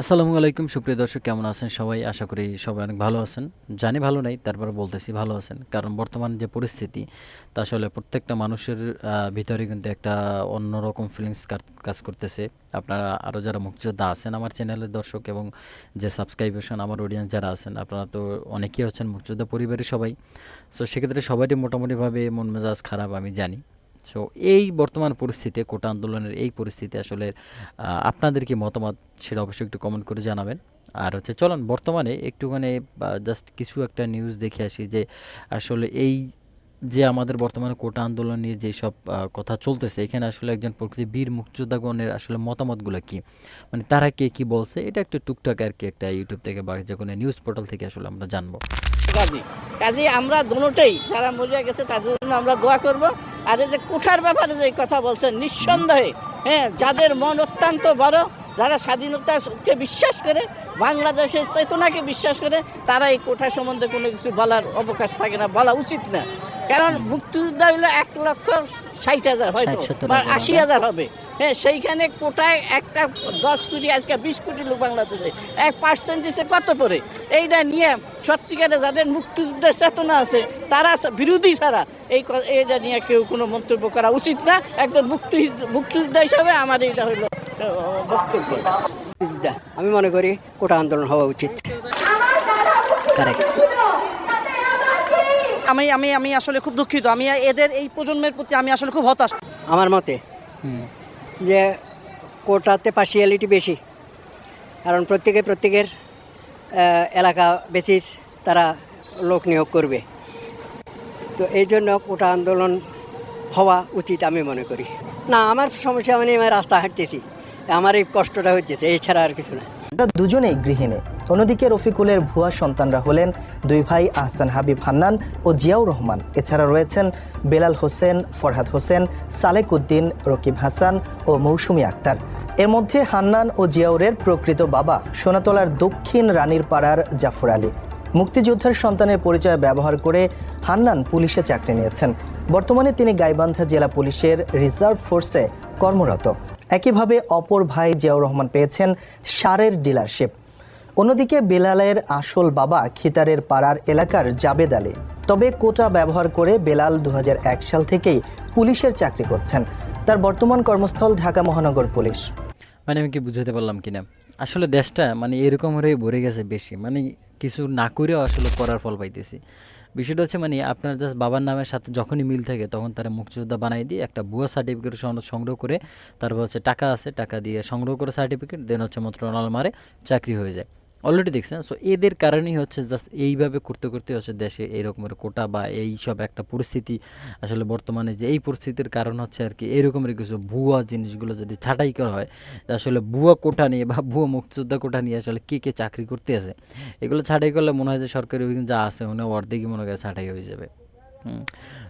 আসসালামু আলাইকুম, সুপ্রিয় দর্শক, কেমন আছেন সবাই? আশা করি সবাই অনেক ভালো আছেন। জানি ভালো নাই, তারপরে বলতেছি ভালো আছেন। কারণ বর্তমান যে পরিস্থিতি, তা আসলে প্রত্যেকটা মানুষের ভিতরে কিন্তু একটা অন্যরকম ফিলিংস কাজ করতেছে। আপনারা আরও যারা মুক্তিযোদ্ধা আছেন আমার চ্যানেলের দর্শক এবং যে সাবস্ক্রাইবেশন আমার অডিয়েন্স যারা আছেন, আপনারা তো অনেকেই হচ্ছেন মুক্তিযোদ্ধা পরিবারের সবাই। সো সেক্ষেত্রে সবারই মোটামুটিভাবে মন মেজাজ খারাপ, আমি জানি। সো এই বর্তমান পরিস্থিতিতে কোটা আন্দোলনের এই পরিস্থিতি আসলে আপনাদের কি মতামত সেটা অবশ্যই একটু কমেন্ট করে জানাবেন। আর হচ্ছে চলুন, বর্তমানে একটুখানি জাস্ট কিছু একটা নিউজ দেখে আসি যে, আসলে এই যে আমাদের বর্তমানে কোটা আন্দোলন নিয়ে যেসব কথা চলতেছে, এখানে আসলে একজন প্রকৃতি বীর মুক্তিযোদ্ধাগণের আসলে মতামতগুলো কি? মানে তারা কে কি বলছে? এটা একটু টুকটাক আর কি একটা ইউটিউব থেকে বা যে কোনো নিউজ পোর্টাল থেকে আসলে আমরা জানব। কাজী কাজী আমরা দুটোই, যারা মরিয়া গেছে তাদের জন্য আমরা দোয়া করব। আর এই যে কুঠার ব্যাপারে যে কথা বলছেন নিঃসন্দেহে হ্যাঁ যাদের মন অত্যন্ত বড় যারা স্বাধীনতাকে বিশ্বাস করে বাংলাদেশের চেতনাকে বিশ্বাস করে তারা এই কোঠা সম্বন্ধে কোনো কিছু বলার অবকাশ থাকে না বলা উচিত না। কারণ মুক্তিযোদ্ধা হইল এক লক্ষ ষাট হাজার হয়তো 60-70 বা আশি হাজার হবে। হ্যাঁ সেইখানে কোটায় একটা দশ কোটি আজকে বিশ কোটি লোক বাংলাদেশে। এক পার্সেন্টেজে কত পড়ে এইটা নিয়ে সত্যিকারে যাদের মুক্তিযুদ্ধের চেতনা আছে তারা বিরোধী ছাড়া। এই এইটা নিয়ে কেউ কোনো মন্তব্য করা উচিত না। একদম মুক্তি মুক্তিযোদ্ধা হিসাবে আমার এইটা হইল আহ, বক্তব্য। মুক্তিযোদ্ধা। আমি মনে করি কোটা আন্দোলন হওয়া উচিত। আমি আমি আমি আসলে খুব দুঃখিত। আমি এদের এই প্রজন্মের প্রতি আমি আসলে খুব হতাশ। আমার মতে যে কোটাতে পার্সিয়ালিটি বেশি। কারণ প্রত্যেকে প্রত্যেকের এলাকা বেসিস তারা লোক নিয়োগ করবে। তো এই জন্য কোটা আন্দোলন হওয়া উচিত আমি মনে করি। না, আমার সমস্যা মানে আমি রাস্তা হাঁটতেছি। আমার এই কষ্টটা হচ্ছে এছাড়া আর কিছু না। দুজনেই গৃহিণী। অন্যদিকে রফিকুলের ভুয়া সন্তানরা হলেন দুই ভাই আহসান হাবিব হান্নান ও জিয়াউর রহমান। এছাড়া রয়েছেন বেলাল হোসেন, ফরহাদ হোসেন, সালেক উদ্দিন, রকিব হাসান ও মৌসুমী আক্তার। এর মধ্যে হান্নান ও জিয়াউরের প্রকৃত বাবা সোনাতলার দক্ষিণ রানীর পাড়ার জাফর আলী। মুক্তিযোদ্ধার সন্তানের পরিচয় ব্যবহার করে হান্নান পুলিশে চাকরি নিয়েছেন। বর্তমানে তিনি গাইবান্ধা জেলা পুলিশের রিজার্ভ ফোর্সে কর্মরত। একইভাবে অপর ভাই জিয়াউর রহমান পেয়েছেন সারের ডিলারশিপ। অন্যদিকে বেলালের আসল বাবা খিতারের পাড়ার এলাকার জাবেদ আলী। তবে কোটা ব্যবহার করে বেলাল দু হাজার এক সাল থেকেই পুলিশের চাকরি করছেন। তার বর্তমান কর্মস্থল ঢাকা মহানগর পুলিশ। মানে আমি কি বুঝাতে পারলাম কিনা? আসলে দেশটা মানে এরকম হয়ে ভরে গেছে বেশি। মানে কিছু না করেও আসলে করার ফল পাইতেছি। বিষয়টা হচ্ছে মানে আপনার জাস্ট বাবার নামের সাথে যখনই মিল থাকে তখন তারা মুক্তিযোদ্ধা বানাই দিয়ে একটা ভুয়া সার্টিফিকেট সংগ্রহ করে, তারপর হচ্ছে টাকা আছে, টাকা দিয়ে সংগ্রহ করে সার্টিফিকেট দেন হচ্ছে মন্ত্রণালয় মারে, চাকরি হয়ে যায়। অলরেডি দেখছেন সো এদের কারণেই হচ্ছে জাস্ট এইভাবে করতে করতে হচ্ছে দেশে এইরকমের কোটা বা এই সব একটা পরিস্থিতি আসলে বর্তমানে যে এই পরিস্থিতির কারণ হচ্ছে আর কি, এরকমের কিছু ভুয়া জিনিসগুলো যদি ছাঁটাই করা হয় আসলে ভুয়া কোটা নিয়ে বা ভুয়া মুক্তিযোদ্ধা কোটা নিয়ে আসলে কে কে চাকরি করতে আছে এগুলো ছাঁটাই করলে মনে হয় যে সরকারি যা আছে মনে হয় অর্ধেকই মনে হয় ছাঁটাই হয়ে যাবে।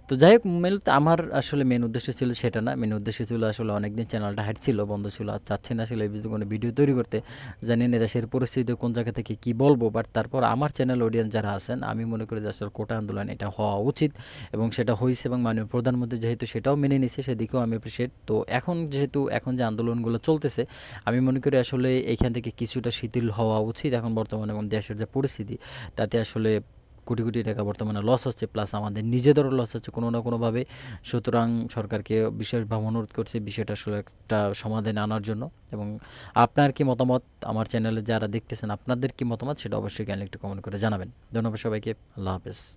তো যাই হোক মেল আমার আসলে মেন উদ্দেশ্য ছিল সেটা না। মেন উদ্দেশ্য ছিল আসলে অনেকদিন চ্যানেলটা হাঁটছিল বন্ধ ছিল। আর চাচ্ছি না আসলে কোনো ভিডিও তৈরি করতে। জানি না দেশের পরিস্থিতি কোন জায়গা থেকে কি বলব। বাট তারপর আমার চ্যানেল অডিয়েন্স যারা আছেন, আমি মনে করি যে আসলে কোটা আন্দোলন এটা হওয়া উচিত। এবং সেটা হয়েছে এবং মাননীয় প্রধানমন্ত্রী যেহেতু সেটাও মেনে নিছে, সেদিকেও আমি অ্যাপ্রিসিয়েট তো এখন যেহেতু, এখন যে আন্দোলনগুলো চলতেছে, আমি মনে করি আসলে এইখান থেকে কিছুটা শিথিল হওয়া উচিত এখন বর্তমানে এবং দেশের যে পরিস্থিতি, তাতে আসলে কোটি কোটি টাকা বর্তমানে লস হচ্ছে প্লাস আমাদের নিজেদেরও লস হচ্ছে কোনো না কোনোভাবে। সুতরাং সরকারকে বিশেষভাবে অনুরোধ করছে বিষয়টা আসলে একটা সমাধানে আনার জন্য। এবং আপনার কি মতামত, আমার চ্যানেলে যারা দেখতেছেন, আপনাদের কি মতামত, সেটা অবশ্যই জ্ঞান একটু কমেন্ট করে জানাবেন। ধন্যবাদ সবাইকে, আল্লাহ হাফেজ।